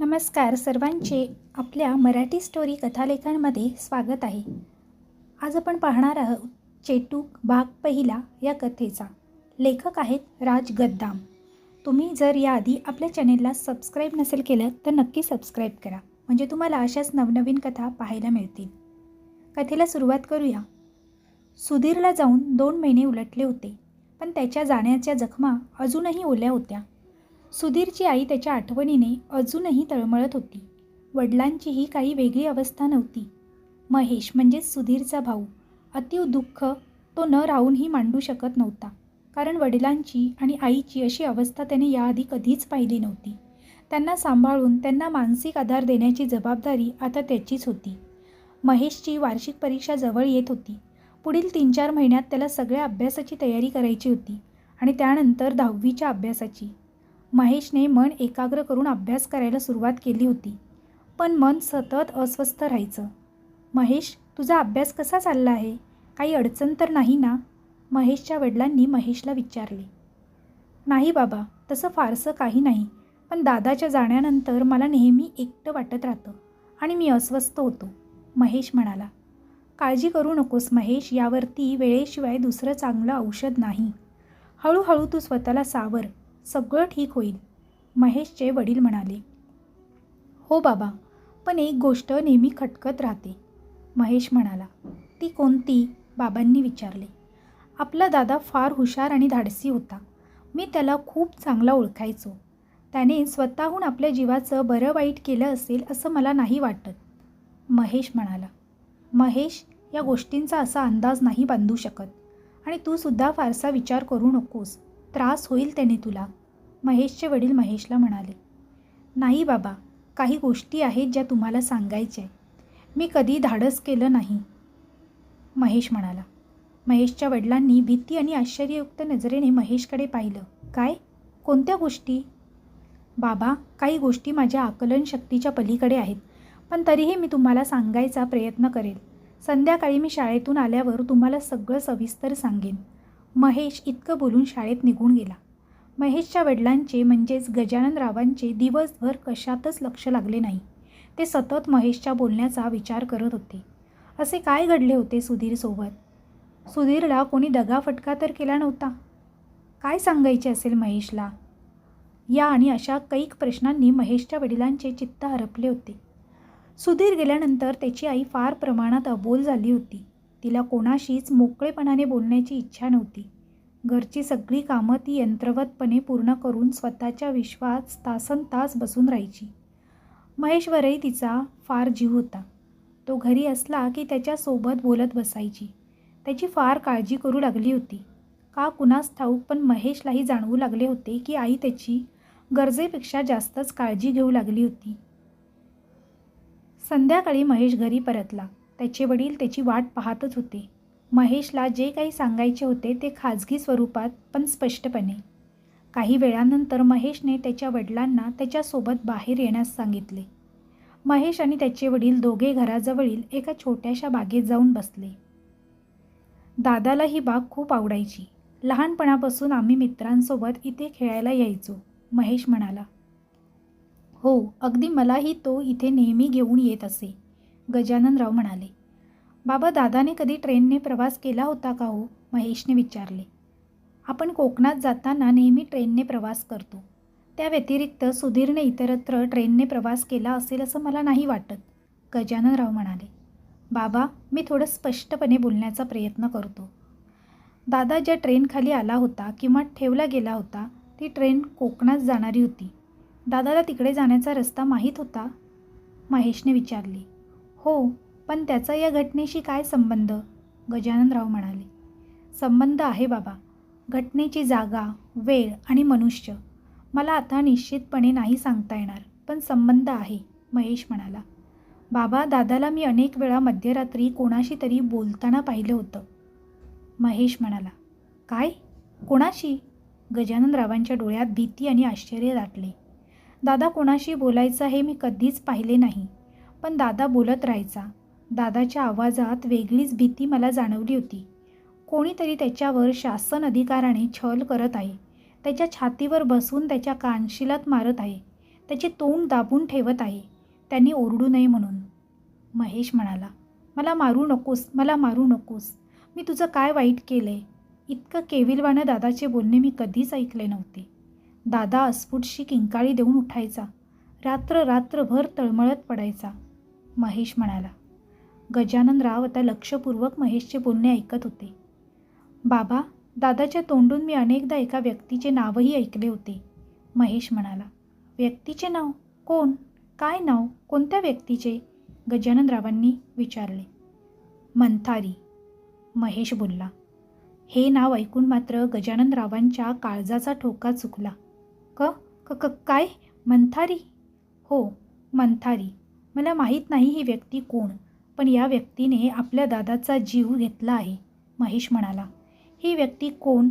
नमस्कार सर्वांचे आपल्या मराठी स्टोरी कथालेखनमध्ये स्वागत आहे. आज आपण पाहणार आहोत चेटूक भाग पहिला या कथेचा. लेखक आहेत राज गद्दाम. तुम्ही जर याआधी आपल्या चॅनेलला सबस्क्राईब नसेल केलं तर नक्की सबस्क्राईब करा. म्हणजे तुम्हाला अशाच नवनवीन कथा पाहायला मिळतील. कथेला सुरुवात करूया. सुधीरला जाऊन दोन महिने उलटले होते पण त्याच्या जाण्याच्या जखमा अजूनही ओल्या होत्या. सुधीरची आई त्याच्या आठवणीने अजूनही तळमळत होती. वडिलांचीही काही वेगळी अवस्था नव्हती. महेश म्हणजेच सुधीरचा भाऊ अतीव दुःख तो न राहूनही मांडू शकत नव्हता. कारण वडिलांची आणि आईची अशी अवस्था त्याने याआधी कधीच पाहिली नव्हती. त्यांना सांभाळून त्यांना मानसिक आधार देण्याची जबाबदारी आता त्याचीच होती. महेशची वार्षिक परीक्षा जवळ येत होती. पुढील तीन चार महिन्यात त्याला सगळ्या अभ्यासाची तयारी करायची होती आणि त्यानंतर दहावीच्या अभ्यासाची. महेशने मन एकाग्र करून अभ्यास करायला सुरुवात केली होती. पण मन सतत अस्वस्थ राहायचं. महेश तुझा अभ्यास कसा चालला आहे? काही अडचण तर नाही ना? महेशच्या वडिलांनी महेशला विचारले. नाही बाबा तसं फारसं काही नाही. पण दादाच्या जाण्यानंतर मला नेहमी एकटं वाटत राहतं आणि मी अस्वस्थ होतो महेश म्हणाला. काळजी करू नकोस महेश यावरती वेळेशिवाय दुसरं चांगलं औषध नाही. हळूहळू तू स्वतःला सावर. सगळं ठीक होईल. महेशचे वडील म्हणाले. हो बाबा पण एक गोष्ट नेहमी खटकत राहते. महेश म्हणाला. ती कोणती? बाबांनी विचारले. आपला दादा फार हुशार आणि धाडसी होता. मी त्याला खूप चांगला ओळखायचो. त्याने स्वतःहून आपल्या जीवाचं बरं वाईट केलं असेल असं मला नाही वाटत. महेश म्हणाला. महेश या गोष्टींचा असा अंदाज नाही बांधू शकत. आणि तू सुद्धा फारसा विचार करू नकोस. त्रास होईल त्याने तुला महेशचे वडील महेशला म्हणाले. नाही बाबा काही गोष्टी आहेत ज्या तुम्हाला सांगायच्या मी कधी धाडस केलं नाही. महेश म्हणाला. महेशच्या वडिलांनी भीती आणि आश्चर्ययुक्त नजरेने महेशकडे पाहिलं. काय? कोणत्या गोष्टी? बाबा काही गोष्टी माझ्या आकलन शक्तीच्या पलीकडे आहेत पण तरीही मी तुम्हाला सांगायचा प्रयत्न करेल. संध्याकाळी मी शाळेतून आल्यावर तुम्हाला सगळं सविस्तर सांगेन. महेश इतकं बोलून शाळेत निघून गेला. महेशच्या वडिलांचे म्हणजेच गजाननरावांचे दिवसभर कशातच लक्ष लागले नाही. ते सतत महेशच्या बोलण्याचा विचार करत होते. असे काय घडले होते सुधीरसोबत सुधीरला कोणी दगाफटका तर केला नव्हता. काय सांगायचे असेल महेशला? या आणि अशा कैक प्रश्नांनी महेशच्या वडिलांचे चित्त हरपले होते. सुधीर गेल्यानंतर त्याची आई फार प्रमाणात अबोल झाली होती. तिला कोणाशीच मोकळेपणाने बोलण्याची इच्छा नव्हती. घरची सगळी कामं ती यंत्रवतपणे पूर्ण करून स्वतःच्या विश्वात तासन तास बसून राहायची. महेशवरही तिचा फार जीव होता. तो घरी असला की त्याच्यासोबत बोलत बसायची. त्याची फार काळजी करू लागली होती. का कुणास ठाऊक पण महेशलाही जाणवू लागले होते की आई त्याची गरजेपेक्षा जास्तच काळजी घेऊ लागली होती. संध्याकाळी महेश घरी परतला. त्याचे वडील त्याची वाट पाहतच होते. महेशला जे काही सांगायचे होते ते खाजगी स्वरूपात पण स्पष्टपणे. काही वेळानंतर महेशने त्याच्या वडिलांना त्याच्यासोबत बाहेर येण्यास सांगितले. महेश आणि त्याचे वडील दोघे घराजवळील एका छोट्याशा बागेत जाऊन बसले. दादाला ही बाग खूप आवडायची. लहानपणापासून आम्ही मित्रांसोबत इथे खेळायला यायचो महेश म्हणाला. हो अगदी मलाही तो इथे नेहमी घेऊन येत असे. गजाननराव म्हणाले बाबा दादाने कधी ट्रेनने प्रवास केला होता का हो? महेशने विचारले. आपण कोकणात जाताना नेहमी ट्रेनने प्रवास करतो. त्या व्यतिरिक्त सुधीरने इतरत्र ट्रेनने प्रवास केला असेल असं मला नाही वाटत गजाननराव म्हणाले. बाबा मी थोडं स्पष्टपणे बोलण्याचा प्रयत्न करतो. दादा ज्या ट्रेनखाली आला होता किंवा ठेवला गेला होता ती ट्रेन कोकणात जाणारी होती. दादाला तिकडे जाण्याचा रस्ता माहीत होता? महेशने विचारले. हो पण त्याचा या घटनेशी काय संबंध? गजाननराव म्हणाले. संबंध आहे बाबा. घटनेची जागा वेळ आणि मनुष्य. मला आता निश्चितपणे नाही सांगता येणार पण संबंध आहे महेश म्हणाला. बाबा दादाला मी अनेक वेळा मध्यरात्री कोणाशी तरी बोलताना पाहिलं होतं. महेश म्हणाला. काय? कोणाशी? गजाननरावांच्या डोळ्यात भीती आणि आश्चर्य दाटले. दादा कोणाशी बोलायचं हे मी कधीच पाहिले नाही. पण दादा बोलत राहायचा. दादाच्या आवाजात वेगळीच भीती मला जाणवली होती. कोणीतरी त्याच्यावर शासन अधिकाराने छल करत आहे. त्याच्या छातीवर बसून त्याच्या कानशिलात मारत आहे. त्याचे तोंड दाबून ठेवत आहे. त्यांनी ओरडू नये म्हणून. महेश म्हणाला मला मारू नकोस मला मारू नकोस. मी तुझं काय वाईट केलं आहे इतकं केविलवानं दादाचे बोलणे मी कधीच ऐकले नव्हते. दादा अस्फुटशी किंकाळी देऊन उठायचा. रात्र रात्रभर तळमळत पडायचा. महेश म्हणाला. गजानन राव आता लक्षपूर्वक महेशचे बोलणे ऐकत होते. बाबा दादाच्या तोंडून मी अनेकदा एका व्यक्तीचे नावही ऐकले होते. महेश म्हणाला. व्यक्तीचे नाव? कोण? काय नाव? कोणत्या व्यक्तीचे? गजाननरावांनी विचारले. मंथारी. महेश बोलला. हे नाव ऐकून मात्र गजाननरावांच्या काळजाचा ठोका चुकला. क? क? क? काय? मंथारी? हो मंथारी. मला माहीत नाही ही व्यक्ती कोण पण या व्यक्तीने आपल्या दादाचा जीव घेतला आहे महेश म्हणाला. ही व्यक्ती कोण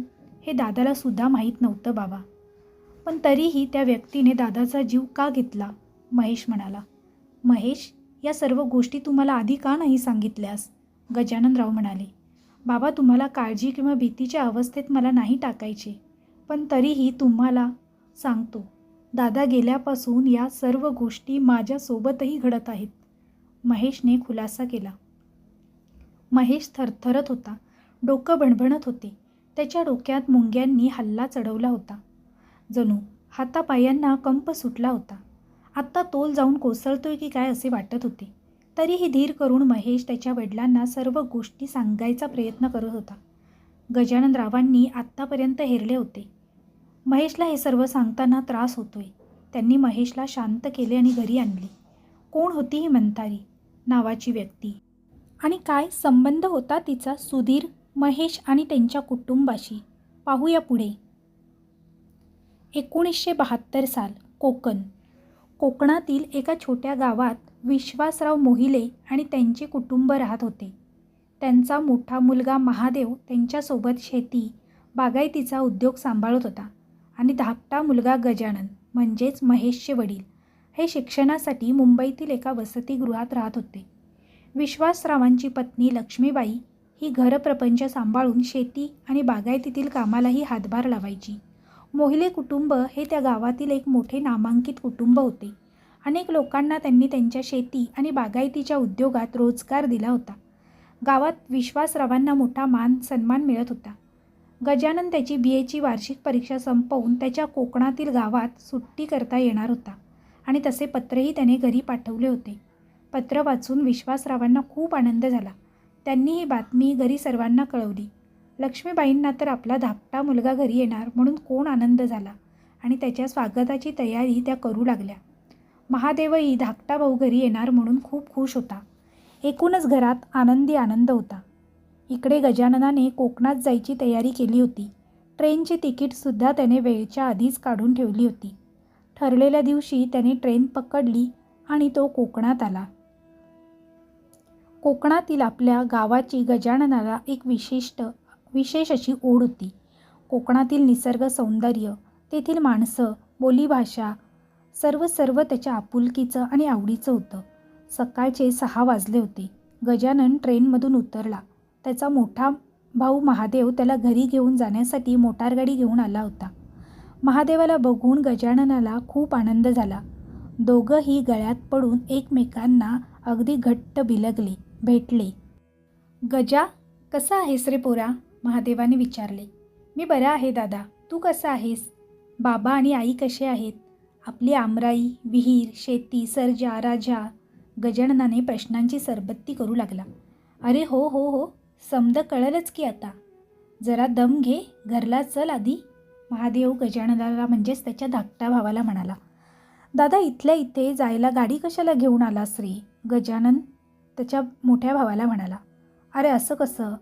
हे दादाला सुद्धा माहीत नव्हतं बाबा. पण तरीही त्या व्यक्तीने दादाचा जीव का घेतला महेश म्हणाला. महेश या सर्व गोष्टी तुम्हाला आधी का नाही सांगितल्यास? गजाननराव म्हणाले. बाबा तुम्हाला काळजी किंवा भीतीच्या अवस्थेत मला नाही टाकायचे पण तरीही तुम्हाला सांगतो. दादा गेल्यापासून या सर्व गोष्टी माझ्यासोबतही घडत आहेत. महेशने खुलासा केला. महेश थरथरत होता. डोकं भणभणत होते. त्याच्या डोक्यात मुंग्यांनी हल्ला चढवला होता. जणू हातापायांना कंप सुटला होता. आत्ता तोल जाऊन कोसळतोय की काय असे वाटत होते. तरीही धीर करून महेश त्याच्या वडिलांना सर्व गोष्टी सांगायचा प्रयत्न करत होता. गजाननरावांनी आत्तापर्यंत हेरले होते. महेशला हे सर्व सांगताना त्रास होतोय. त्यांनी महेशला शांत केले आणि घरी आणले. कोण होती ही मंतारी? नावाची व्यक्ती. आणि काय संबंध होता तिचा सुधीर महेश आणि त्यांच्या कुटुंबाशी? पाहूया पुढे. एकोणीसशे बहात्तर साल कोकण. कोकणातील एका छोट्या गावात विश्वासराव मोहिले आणि त्यांचे कुटुंब राहत होते. त्यांचा मोठा मुलगा महादेव त्यांच्यासोबत शेती बागायतीचा उद्योग सांभाळत होता. आणि धाकटा मुलगा गजानन म्हणजेच महेशचे वडील हे शिक्षणासाठी मुंबईतील एका वसतिगृहात राहत होते. विश्वासरावांची पत्नी लक्ष्मीबाई ही घरप्रपंच सांभाळून शेती आणि बागायतीतील कामालाही हातभार लावायची. मोहिले कुटुंब हे त्या गावातील एक मोठे नामांकित कुटुंब होते. अनेक लोकांना त्यांनी त्यांच्या शेती आणि बागायतीच्या उद्योगात रोजगार दिला होता. गावात विश्वासरावांना मोठा मान सन्मान मिळत होता. गजानन त्याची बी एची वार्षिक परीक्षा संपवून त्याच्या कोकणातील गावात सुट्टी करता येणार होता. आणि तसे पत्रही त्याने घरी पाठवले होते. पत्र वाचून विश्वासरावांना खूप आनंद झाला. त्यांनी ही बातमी घरी सर्वांना कळवली. लक्ष्मीबाईंना तर आपला धाकटा मुलगा घरी येणार म्हणून कोण आनंद झाला? आणि त्याच्या स्वागताची तयारी त्या करू लागल्या. महादेवही धाकटा भाऊ घरी येणार म्हणून खूप खुश होता. एकूणच घरात आनंदी आनंद होता. इकडे गजाननाने कोकणात जायची तयारी केली होती. ट्रेनचे तिकीटसुद्धा त्याने वेळच्या आधीच काढून ठेवली होती. ठरलेल्या दिवशी त्याने ट्रेन पकडली आणि तो कोकणात आला. कोकणातील आपल्या गावाची गजाननाला एक विशिष्ट विशेष अशी ओढ होती. कोकणातील निसर्ग सौंदर्य तेथील माणसं बोलीभाषा सर्व सर्व त्याच्या आपुलकीचं आणि आवडीचं होतं. सकाळचे सहा वाजले होते. गजानन ट्रेनमधून उतरला. त्याचा मोठा भाऊ महादेव त्याला घरी घेऊन जाण्यासाठी मोटारगाडी घेऊन आला होता. महादेवाला बघून गजाननाला खूप आनंद झाला. दोघंही गळ्यात पडून एकमेकांना अगदी घट्ट बिलगले भेटले. गजा कसा आहेस रे पोरा? महादेवाने विचारले. मी बरा आहे दादा. तू कसा आहेस? बाबा आणि आई कसे आहेत? आपली आमराई विहीर शेती सर्जा राजा. गजाननाने प्रश्नांची सरबत्ती करू लागला. अरे हो हो हो. समद कळलंच की आता. जरा दम घे घरला चल आधी. महादेव गजाननाला म्हणजेच त्याच्या धाकट्या भावाला म्हणाला दादा इथल्या इथे जायला गाडी कशाला घेऊन आलास रे गजानन त्याच्या मोठ्या भावाला म्हणाला अरे असं कसं?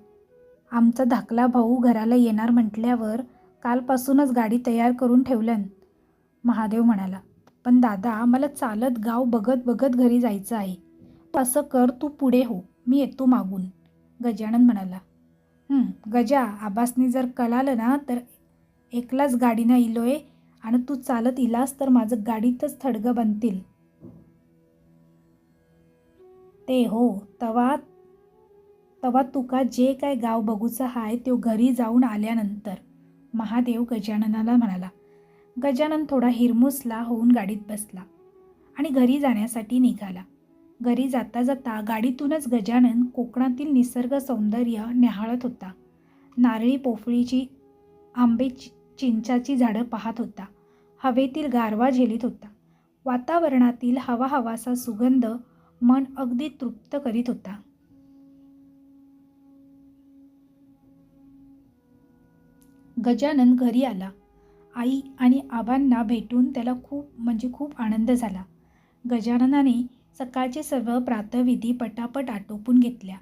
आमचा धाकला भाऊ घराला येणार म्हटल्यावर कालपासूनच गाडी तयार करून ठेवल्यान. महादेव म्हणाला पण दादा मला चालत गाव बघत बघत घरी जायचं आहे. असं कर तू पुढे हो. मी येतो मागून. गजानन म्हणाला गजा आबासनी जर कळालं ना तर एकलाच गाडीनं इलोय आणि तू चालत इलास तर माझं गाडीतच थडगं बनतील. ते हो तवा तवा तुका जे काय गाव बघूचं हाय तो घरी जाऊन आल्यानंतर महादेव गजाननाला म्हणाला. गजानन थोडा हिरमुसला होऊन गाडीत बसला आणि घरी जाण्यासाठी निघाला. घरी जाता जाता गाडीतूनच गजानन कोकणातील निसर्ग सौंदर्य न्याहाळत होता. नारळी पोफळीची आंबे चि- चिंचाची झाडं पाहत होता. हवेतील गारवा झेलीत होता. वातावरणातील हवा हवासा सुगंध मन अगदी तृप्त करीत होता. गजानन घरी आला. आई आणि आबांना भेटून त्याला खूप म्हणजे खूप आनंद झाला. गजाननाने सकाळचे सर्व प्रातविधी पटापट आटोपून घेतल्या.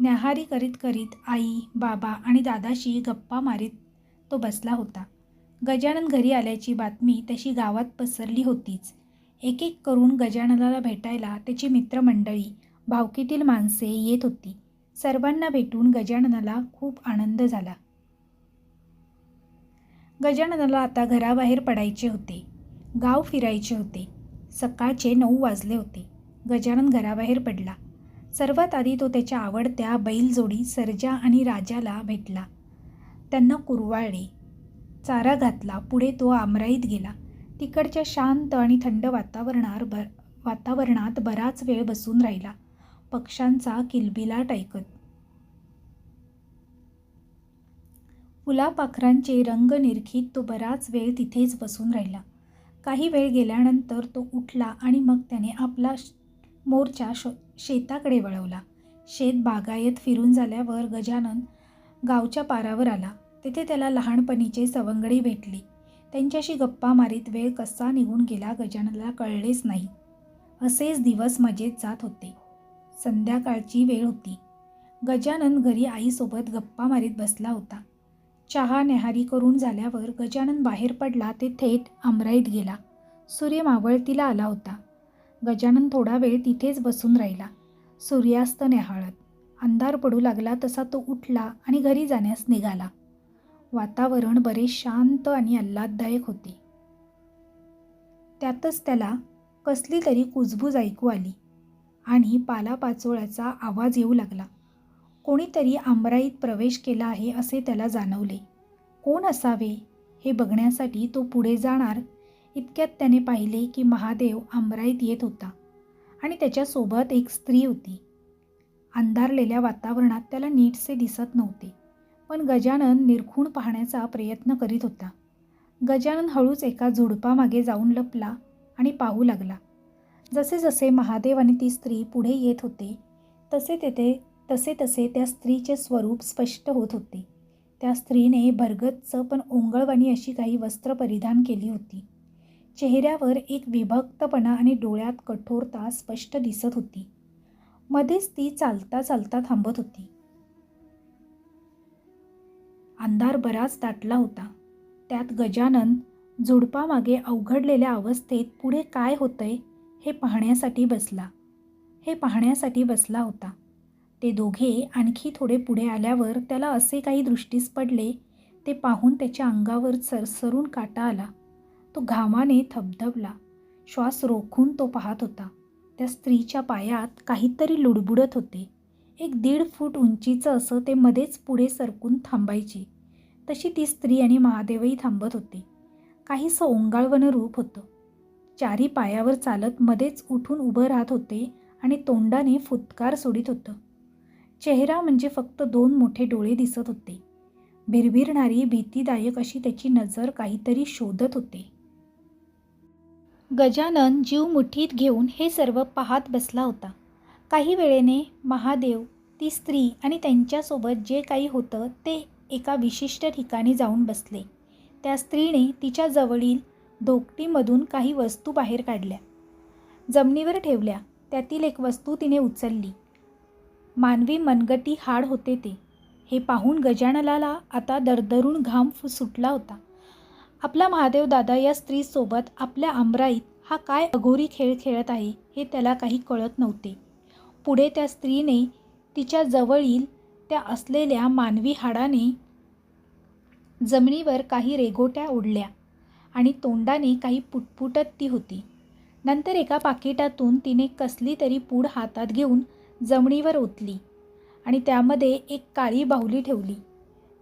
न्याहारी करीत करीत आई बाबा आणि दादाशी गप्पा मारीत तो बसला होता. गजानन घरी आल्याची बातमी तशी गावात पसरली होतीच. एक एक करून गजाननाला भेटायला त्याची मित्रमंडळी भावकीतील माणसे येत होती. सर्वांना भेटून गजाननाला खूप आनंद झाला. गजाननाला आता घराबाहेर पडायचे होते. गाव फिरायचे होते. सकाळचे नऊ वाजले होते. गजानन घराबाहेर पडला. सर्वात आधी तो त्याच्या आवडत्या बैलजोडी सर्जा आणि राजाला भेटला. त्यांना कुरवाळले. चारा घातला. पुढे तो आमराईत गेला. तिकडच्या शांत आणि थंड वातावरणावर भर वातावरणात बराच वेळ बसून राहिला. पक्ष्यांचा किलबिलाट ऐकत फुलापाखरांचे रंग निरखीत तो बराच वेळ तिथेच बसून राहिला. काही वेळ गेल्यानंतर तो उठला आणि मग त्याने आपला मोर्चा शो शेताकडे वळवला. शेत बागायत फिरून झाल्यावर गजानन गावच्या पारावर आला. तेथे त्याला लहानपणीचे सवंगडी भेटली. त्यांच्याशी गप्पा मारीत वेळ कसा निघून गेला गजाननला कळलेच नाही. असेच दिवस मजेत जात होते. संध्याकाळची वेळ होती. गजानन घरी आईसोबत गप्पा मारीत बसला होता. चहा न्याहारी करून झाल्यावर गजानन बाहेर पडला. ते थेट आमराईत गेला. सूर्य मावळतीला आला होता. गजानन थोडा वेळ तिथेच बसून राहिला. सूर्यास्त न्याहाळत अंधार पडू लागला तसा तो उठला आणि घरी जाण्यास निघाला. वातावरण बरेच शांत आणि आल्हाददायक होते. त्यातच त्याला कसली तरी कुजबूज ऐकू आली आणि पालापाचोळ्याचा आवाज येऊ लागला. कोणीतरी आमराईत प्रवेश केला आहे असे त्याला जाणवले. कोण असावे हे बघण्यासाठी तो पुढे जाणार इतक्यात त्याने पाहिले की महादेव आमराईत येत होता आणि त्याच्यासोबत एक स्त्री होती. अंधारलेल्या वातावरणात त्याला नीटसे दिसत नव्हते पण गजानन निरखून पाहण्याचा प्रयत्न करीत होता. गजानन हळूच एका झुडपामागे जाऊन लपला आणि पाहू लागला. जसे जसे महादेव आणि ती स्त्री पुढे येत होते तसे तेथे तसे तसे त्या स्त्रीचे स्वरूप स्पष्ट होत होते. त्या स्त्रीने भरगच्च पण ओंगळवाणी अशी काही वस्त्र परिधान केली होती. चेहऱ्यावर एक विभक्तपणा आणि डोळ्यात कठोरता स्पष्ट दिसत होती. मध्येच ती चालता चालता थांबत होती. अंधार बराच दाटला होता. त्यात गजानन झुडपामागे अवघडलेल्या अवस्थेत पुढे काय होतंय हे पाहण्यासाठी बसला. हे पाहण्यासाठी बसला होता. ते दोघे आणखी थोडे पुढे आल्यावर त्याला असे काही दृष्टीस पडले ते पाहून त्याच्या अंगावर सरसरून काटा आला. तो घामाने थबधबला श्वास रोखून तो पाहत होता. त्या स्त्रीच्या पायात काहीतरी लुडबुडत होते. एक दीड फूट उंचीचं असं ते मध्येच पुढे सरकून थांबायचे. तशी ती स्त्री आणि महादेवही थांबत होते. काहीसं ओंगाळवणं रूप होतं. चारी पायावर चालत मध्येच उठून उभं राहत होते आणि तोंडाने फुतकार सोडित होतं. चेहरा म्हणजे फक्त दोन मोठे डोळे दिसत होते. भिरभिरणारी भीतीदायक अशी त्याची नजर काहीतरी शोधत होते. गजानन जीव मुठीत घेऊन हे सर्व पाहत बसला होता. काही वेळेने महादेव ती स्त्री आणि त्यांच्यासोबत जे काही होतं ते एका विशिष्ट ठिकाणी जाऊन बसले. त्या स्त्रीने तिच्या जवळील धोकटीमधून काही वस्तू बाहेर काढल्या. जमिनीवर ठेवल्या. त्यातील एक वस्तू तिने उचलली. मानवी मनगटी हाड होते ते. हे पाहून गजाननाला आता दरदरून घाम फु सुटला होता. आपला महादेव दादा या स्त्रीसोबत आपल्या आमराईत हा काय अघोरी खेळ खेळत आहे हे त्याला काही कळत नव्हते. पुढे त्या स्त्रीने तिच्या जवळील त्या असलेल्या मानवी हाडाने जमिनीवर काही रेगोट्या उडल्या आणि तोंडाने काही पुटपुटत ती होती. नंतर एका पाकिटातून तिने कसली तरी पूड हातात घेऊन जमिनीवर ओतली आणि त्यामध्ये एक काळी बाहुली ठेवली.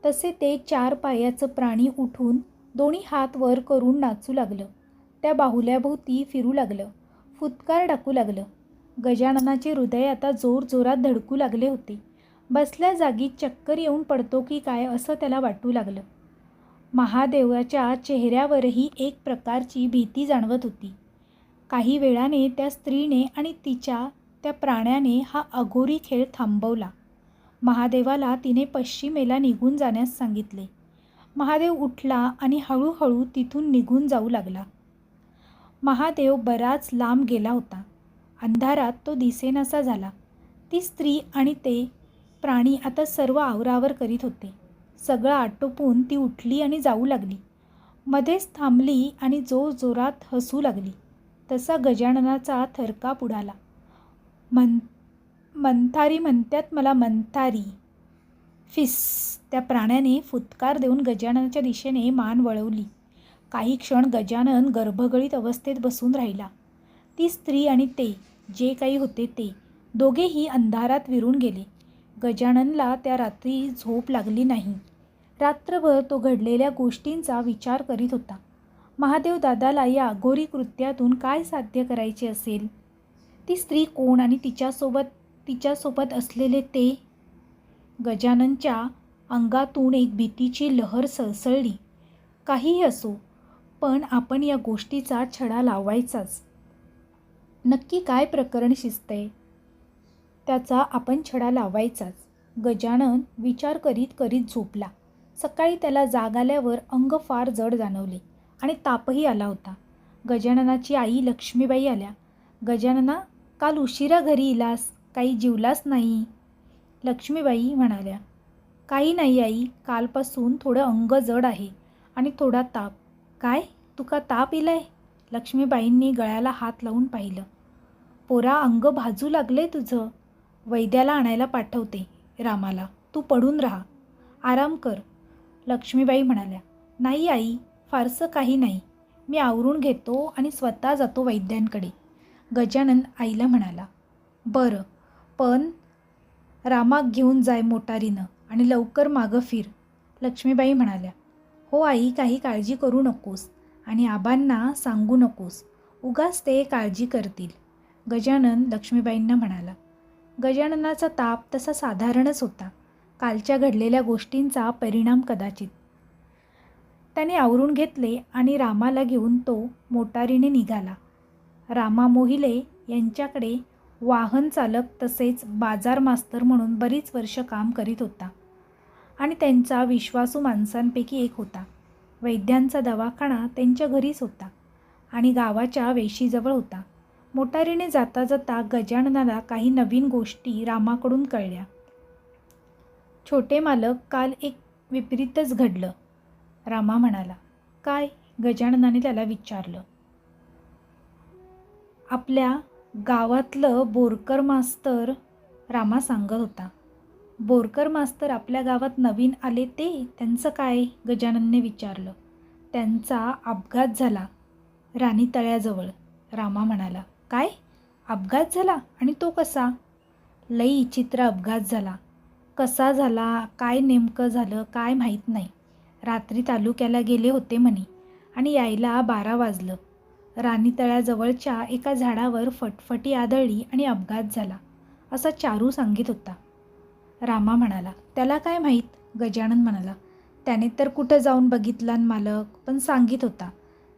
तसे ते चार पायाचं प्राणी उठून दोन्ही हात वर करून नाचू लागलं. त्या बाहुल्याभोवती फिरू लागलं. फुतकार टाकू लागलं. गजाननाचे हृदय आता जोरजोरात धडकू लागले होते. बसल्या जागी चक्कर येऊन पडतो की काय असं त्याला वाटू लागलं. महादेवाच्या चेहऱ्यावरही एक प्रकारची भीती जाणवत होती. काही वेळाने त्या स्त्रीने आणि तिच्या त्या प्राण्याने हा अघोरी खेळ थांबवला. महादेवाला तिने पश्चिमेला निघून जाण्यास सांगितले. महादेव उठला आणि हळूहळू तिथून निघून जाऊ लागला. महादेव बराच लांब गेला होता. अंधारात तो दिसेनासा झाला. ती स्त्री आणि ते प्राणी आता सर्व आवरावर करीत होते. सगळं आटोपून ती उठली आणि जाऊ लागली. मध्येच थांबली आणि जोरजोरात हसू लागली. तसा गजाननाचा थरकाप उडाला. मन मंथारी म्हणतात मला मंथारी फिस! त्या प्राण्याने फुत्कार देऊन गजाननाच्या दिशेने मान वळवली. काही क्षण गजानन गर्भगळीत अवस्थेत बसून राहिला. ती स्त्री आणि ते जे काही होते ते दोघेही अंधारात विरून गेले. गजाननला त्या रात्री झोप लागली नाही. रात्रभर तो घडलेल्या गोष्टींचा विचार करीत होता. महादेव दादाला या अघोरी कृत्यातून काय साध्य करायचे असेल? ती स्त्री कोण आणि तिच्यासोबत तिच्यासोबत असलेले ते? गजाननच्या अंगातून एक भीतीची लहर सळसळली. काहीही असो पण आपण या गोष्टीचा छडा लावायचाच. नक्की काय प्रकरण शिजतंय त्याचा आपण छडा लावायचाच. गजानन विचार करीत करीत झोपला. सकाळी त्याला जाग आल्यावर अंग फार जड जाणवले आणि तापही आला होता. गजाननाची आई लक्ष्मीबाई आल्या. गजानना काल उशिरा घरी इलास. काही जीवलास नाही? लक्ष्मीबाई म्हणाल्या. काही नाही आई. कालपासून थोडं अंग जड आहे आणि थोडा ताप. काय? तुका ताप येलाय लक्ष्मीबाईंनी गळ्याला हात लावून पाहिलं. पोरा अंग भाजू लागले तुझं. वैद्याला आणायला पाठवते रामाला. तू पडून राहा. आराम कर. लक्ष्मीबाई म्हणाल्या नाही आई. फारसं काही नाही. मी आवरून घेतो आणि स्वतः जातो वैद्यांकडे. गजानन आईला म्हणाला बरं. पण रामाक घेऊन जाय मोटारीनं. आणि लवकर मागं फिर लक्ष्मीबाई म्हणाल्या. हो आई काही काळजी करू नकोस आणि आबांना सांगू नकोस. उगाच ते काळजी करतील. गजानन लक्ष्मीबाईंना म्हणाला. गजाननाचा ताप तसा साधारणच होता. कालच्या घडलेल्या गोष्टींचा परिणाम कदाचित. त्याने आवरून घेतले आणि रामाला घेऊन तो मोटारीने निघाला. रामा मोहिले यांच्याकडे वाहन चालक तसेच बाजार मास्तर म्हणून बरीच वर्ष काम करीत होता. आणि त्यांचा विश्वासू माणसांपैकी एक होता. वैद्यांचा दवाखाना त्यांच्या घरीच होता आणि गावाच्या वेशीजवळ होता. मोटारीने जाता जाता गजाननाला काही नवीन गोष्टी रामाकडून कळल्या. छोटे मालक काल एक विपरीतच घडलं. रामा म्हणाला काय? गजाननाने त्याला विचारलं. आपल्या गावातलं बोरकर मास्तर रामा सांगत होता. बोरकर मास्तर आपल्या गावात नवीन आले ते त्यांचं काय? गजाननने विचारलं. त्यांचा अपघात झाला. राणी तळ्याजवळ. रामा म्हणाला काय? अपघात झाला? आणि तो कसा? लई चित्र अपघात झाला. कसा झाला? काय नेमकं झालं? काय माहीत नाही. रात्री तालुक्याला गेले होते म्हणे. आणि यायला बारा वाजलं. राणी तळ्याजवळच्या एका झाडावर फटफटी आदळली आणि अपघात झाला. असा चारू सांगित होता. रामा म्हणाला त्याला काय माहीत? गजानन म्हणाला त्याने तर कुठं जाऊन बघितला मालक पण सांगित होता.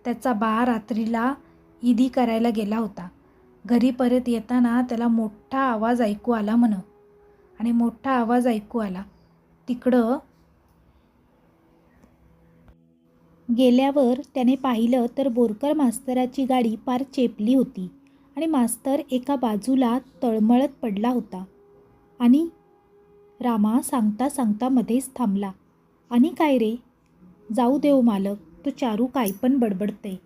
त्याचा बा रात्रीला ईदी करायला गेला होता. घरी परत येताना त्याला मोठा आवाज ऐकू आला म्हण. आणि मोठा आवाज ऐकू आला. तिकडं गेल्यावर त्याने पाहिलं तर बोरकर मास्तराची गाडी पार चेपली होती आणि मास्तर एका बाजूला तळमळत पडला होता. आणि रामा सांगता सांगता मध्येच थांबला. आणि काय रे? जाऊ देव मालक तो चारू काय पण बडबडते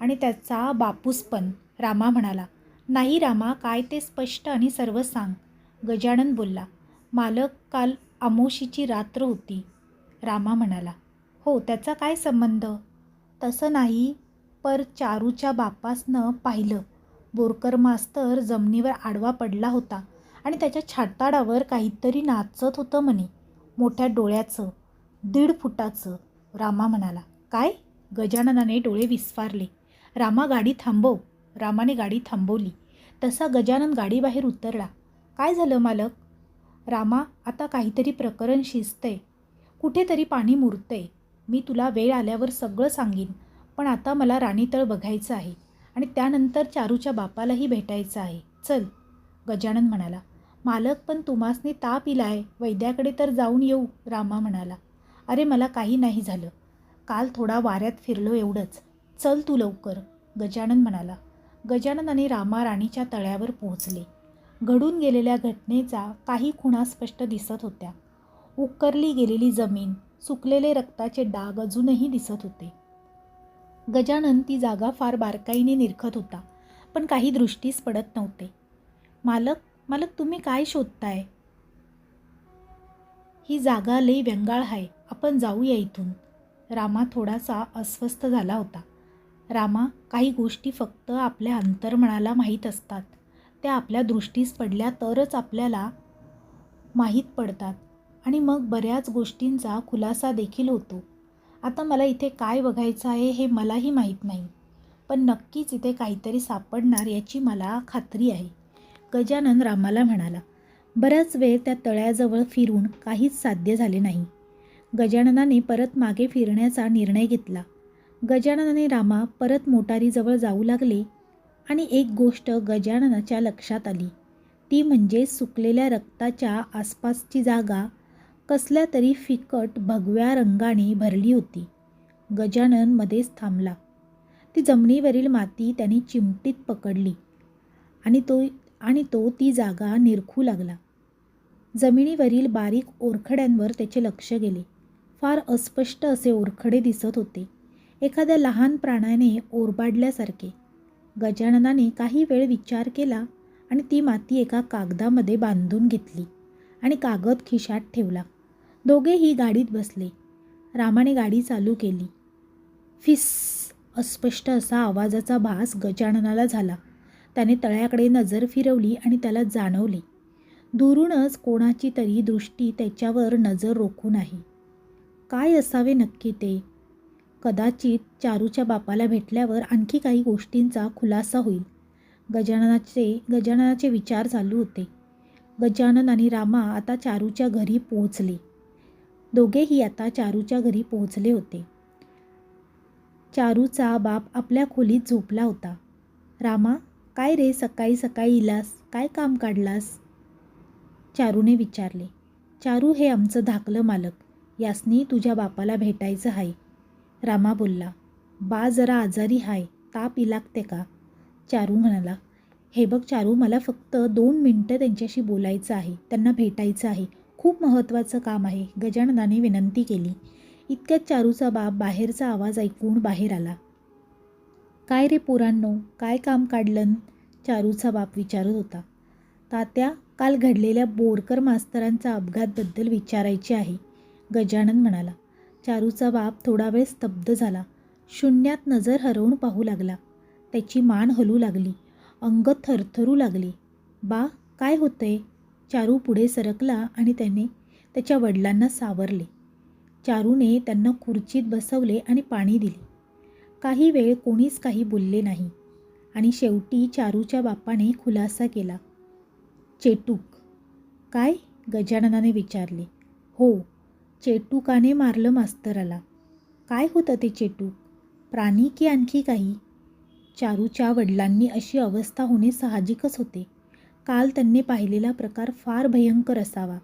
आणि त्याचा बापूस पण रामा म्हणाला नाही रामा काय ते स्पष्ट आणि सर्व सांग गजानन बोलला मालक काल आमोशीची रात्र होती रामा म्हणाला हो त्याचा काय संबंध तसं नाही पर चारूच्या बापासनं पाहिलं. बोरकर मास्तर जमिनीवर आडवा पडला होता. आणि त्याच्या छाताडावर काहीतरी नाचत होतं म्हणे. मोठ्या डोळ्याचं दीड फुटाचं. रामा म्हणाला काय गजाननाने डोळे विस्फारले. रामा गाडी थांबव रामाने गाडी थांबवली. तसा गजानन गाडीबाहेर उतरला. काय झालं मालक रामा आता काहीतरी प्रकरण शिजतंय. कुठेतरी पाणी मुरतंय. मी तुला वेळ आल्यावर सगळं सांगीन पण आता मला राणीतळ बघायचं आहे आणि त्यानंतर चारूच्या बापालाही भेटायचं आहे. चल. गजानन म्हणाला मालक पण तुम्हासनी ताप इलाय वैद्याकडे तर जाऊन येऊ रामा म्हणाला. अरे मला काही नाही झालं. काल थोडा वाऱ्यात फिरलो एवढंच. चल तू लवकर गजानन म्हणाला. गजानन आणि रामा राणीच्या तळ्यावर पोहोचले. घडून गेलेल्या घटनेचा काही खुणा स्पष्ट दिसत होत्या. उकरली गेलेली जमीन सुकलेले रक्ताचे डाग अजूनही दिसत होते. गजानन ती जागा फार बारकाईने निरखत होता पण काही दृष्टीस पडत नव्हते. मालक मला तुम्ही काय शोधताय? ही जागा लई व्यंगाळ आहे आपण जाऊया इथून. रामा थोडासा अस्वस्थ झाला होता. रामा काही गोष्टी फक्त आपल्या अंतर्मनाला माहीत असतात. त्या आपल्या दृष्टीस पडल्या तरच आपल्याला माहीत पडतात. आणि मग बऱ्याच गोष्टींचा खुलासा देखील होतो. आता मला इथे काय बघायचं आहे हे मलाही माहीत नाही. पण नक्कीच इथे काहीतरी सापडणार याची मला खात्री आहे. गजानन रामाला म्हणाला बराच वेळ त्या तळ्याजवळ फिरून काहीच साध्य झाले नाही गजाननाने परत मागे फिरण्याचा निर्णय घेतला. गजाननाने रामा परत मोटारीजवळ जाऊ लागले आणि एक गोष्ट गजाननाच्या लक्षात आली. ती म्हणजे सुकलेल्या रक्ताच्या आसपासची जागा कसल्या तरी फिकट भगव्या रंगाने भरली होती. गजानन मध्येच थांबला. ती जमिनीवरील माती त्याने चिमटीत पकडली आणि तो आणि तो ती जागा निरखू लागला. जमिनीवरील बारीक ओरखड्यांवर त्याचे लक्ष गेले. फार अस्पष्ट असे ओरखडे दिसत होते. एखाद्या लहान प्राण्याने ओरबाडल्यासारखे. गजाननाने काही वेळ विचार केला आणि ती माती एका कागदामध्ये बांधून घेतली आणि कागद खिशात ठेवला. दोघेही गाडीत बसले. रामाने गाडी चालू केली. फिस अस्पष्ट असा आवाजाचा भास गजाननाला झाला. त्याने तळ्याकडे नजर फिरवली आणि त्याला जाणवले. दुरूनच कोणाची तरी दृष्टी त्याच्यावर नजर रोखून आहे काय असावे नक्की ते? कदाचित चारूच्या बापाला भेटल्यावर आणखी काही गोष्टींचा खुलासा होईल. गजाननाचे गजाननाचे विचार चालू होते. गजानन आणि रामा आता चारूच्या घरी पोहोचले. दोघेही आता चारूच्या घरी पोहोचले होते. चारूचा बाप आपल्या खोलीत झोपला होता. रामा काय रे सकाळी सकाळी इलास? काय काम काढलास? चारूने विचारले. चारू हे आमचं धाकलं मालक. यासनी तुझ्या बापाला भेटायचं आहे रामा बोलला बा जरा आजारी हाय. ताप इलागते का? चारू म्हणाला हे बघ चारू मला फक्त दोन मिनटं त्यांच्याशी बोलायचं आहे. त्यांना भेटायचं आहे. खूप महत्त्वाचं काम आहे. गजाननाने विनंती केली. इतक्यात चारूचा बाप बाहेरचा आवाज ऐकून बाहेर आला. काय रे पोरांनो? काय काम काढलं? चारूचा बाप विचारत होता. तात्या काल घडलेल्या बोरकर मास्तरांचा अपघातबद्दल विचारायचे आहे गजानन म्हणाला. चारूचा बाप थोडा वेळ स्तब्ध झाला. शून्यात नजर हरवून पाहू लागला. त्याची मान हलू लागली. अंग थरथरू लागले. बा काय होतंय? चारू पुढे सरकला आणि त्याने त्याच्या वडिलांना सावरले. चारूने त्यांना खुर्चीत बसवले आणि पाणी दिले. काही वेळ कोणीच काही बोलले नाही. आणि शेवटी चारूच्या बापाने खुलासा केला. चेटूक काय? गजाननाने विचारले. हो चेटुकाने मारलं मास्तराला. काय होतं ते चेटूक प्राणी की आणखी काही? चारूच्या वडिलांनी अशी अवस्था होणे साहजिकच होते. काल त्यांनी पाहिलेला प्रकार फार भयंकर असावा.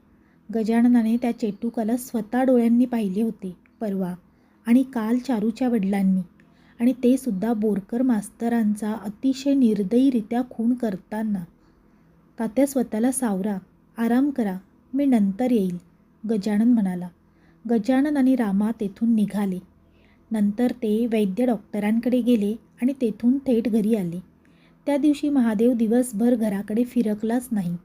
गजाननाने त्या चेटुकाला स्वतः डोळ्यांनी पाहिले होते परवा. आणि काल चारूच्या वडिलांनी. आणि ते सुद्धा बोरकर मास्तरांचा अतिशय निर्दयीरित्या खून करताना. तात्या स्वतःला सावरा आराम करा मी नंतर येईल गजानन म्हणाला. गजानन आणि रामा तेथून निघाले. नंतर ते वैद्य डॉक्टरांकडे गेले आणि तेथून थेट घरी आले. त्या दिवशी महादेव दिवसभर घराकडे फिरकलाच नाही.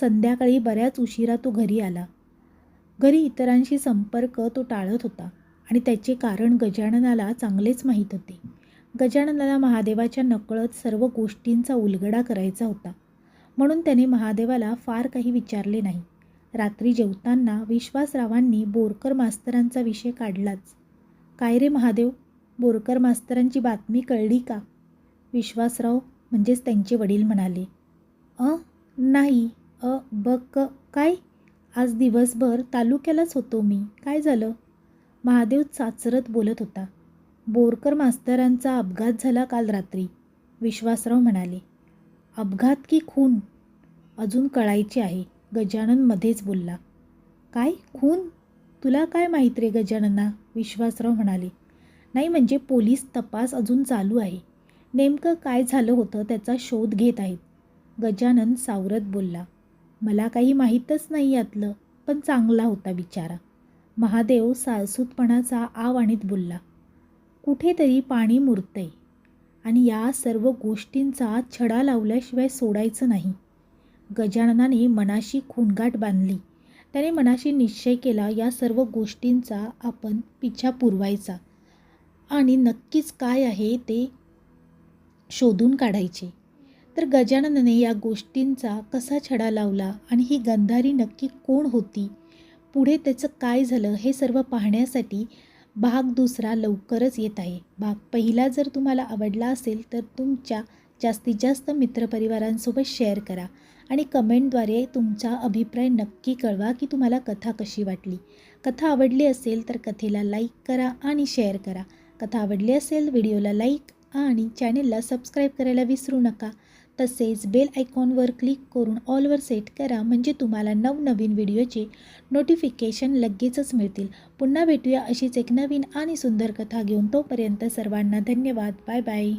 संध्याकाळी बऱ्याच उशिरा तो घरी आला. घरी इतरांशी संपर्क तो टाळत होता. आणि त्याचे कारण गजाननाला चांगलेच माहीत होते. गजाननाला महादेवाच्या नकळत सर्व गोष्टींचा उलगडा करायचा होता. म्हणून त्याने महादेवाला फार काही विचारले नाही. रात्री जेवताना विश्वासरावांनी बोरकर मास्तरांचा विषय काढलाच. काय रे महादेव? बोरकर मास्तरांची बातमी कळली का? विश्वासराव म्हणजेच त्यांचे वडील म्हणाले. अ? नाही. अ? ब? क? काय? आज दिवसभर तालुक्यालाच होतो मी. काय झालं? महादेव चाचरत बोलत होता. बोरकर मास्तरांचा अपघात झाला काल रात्री विश्वासराव म्हणाले. अपघात की खून? अजून कळायचे आहे गजानन मध्येच बोलला. काय? खून? तुला काय माहीत रे गजानना? विश्वासराव म्हणाले. नाही म्हणजे पोलीस तपास अजून चालू आहे. नेमकं काय झालं होतं त्याचा शोध घेत आहेत. गजानन सावरत बोलला. मला काही माहीतच नाही यातलं पण चांगला होता बिचारा. महादेव साळसूतपणाचा आवाणीत बोलला कुठेतरी पाणी मुरतंय आणि या सर्व गोष्टींचा छडा लावल्याशिवाय सोडायचं नाही. गजाननाने मनाशी खूनगाठ बांधली. त्याने मनाशी निश्चय केला या सर्व गोष्टींचा आपण पिछा पुरवायचा आणि नक्कीच काय आहे ते शोधून काढायचे. तर गजाननाने या गोष्टींचा कसा छडा लावला आणि ही गंधारी नक्की कोण होती पुढे त्याचं काय झालं हे सर्व पाहण्यासाठी भाग दुसरा लवकरच येत आहे. भाग पहिला जर तुम्हाला आवडला असेल तर तुमच्या जास्तीत जास्त मित्रपरिवारांसोबत शेअर करा आणि कमेंटद्वारे तुमचा अभिप्राय नक्की कळवा की तुम्हाला कथा कशी वाटली. कथा आवडली असेल तर कथेला लाईक करा आणि शेअर करा. कथा आवडली असेल व्हिडिओला लाईक आणि चॅनेलला सबस्क्राईब करायला विसरू नका. तसेच बेल आयकॉनवर क्लिक करून ऑलवर सेट करा म्हणजे तुम्हाला नवनवीन व्हिडिओचे नोटिफिकेशन लगेचच मिळतील. पुन्हा भेटूया अशीच एक नवीन आणि सुंदर कथा घेऊन तोपर्यंत सर्वांना धन्यवाद. Bye bye.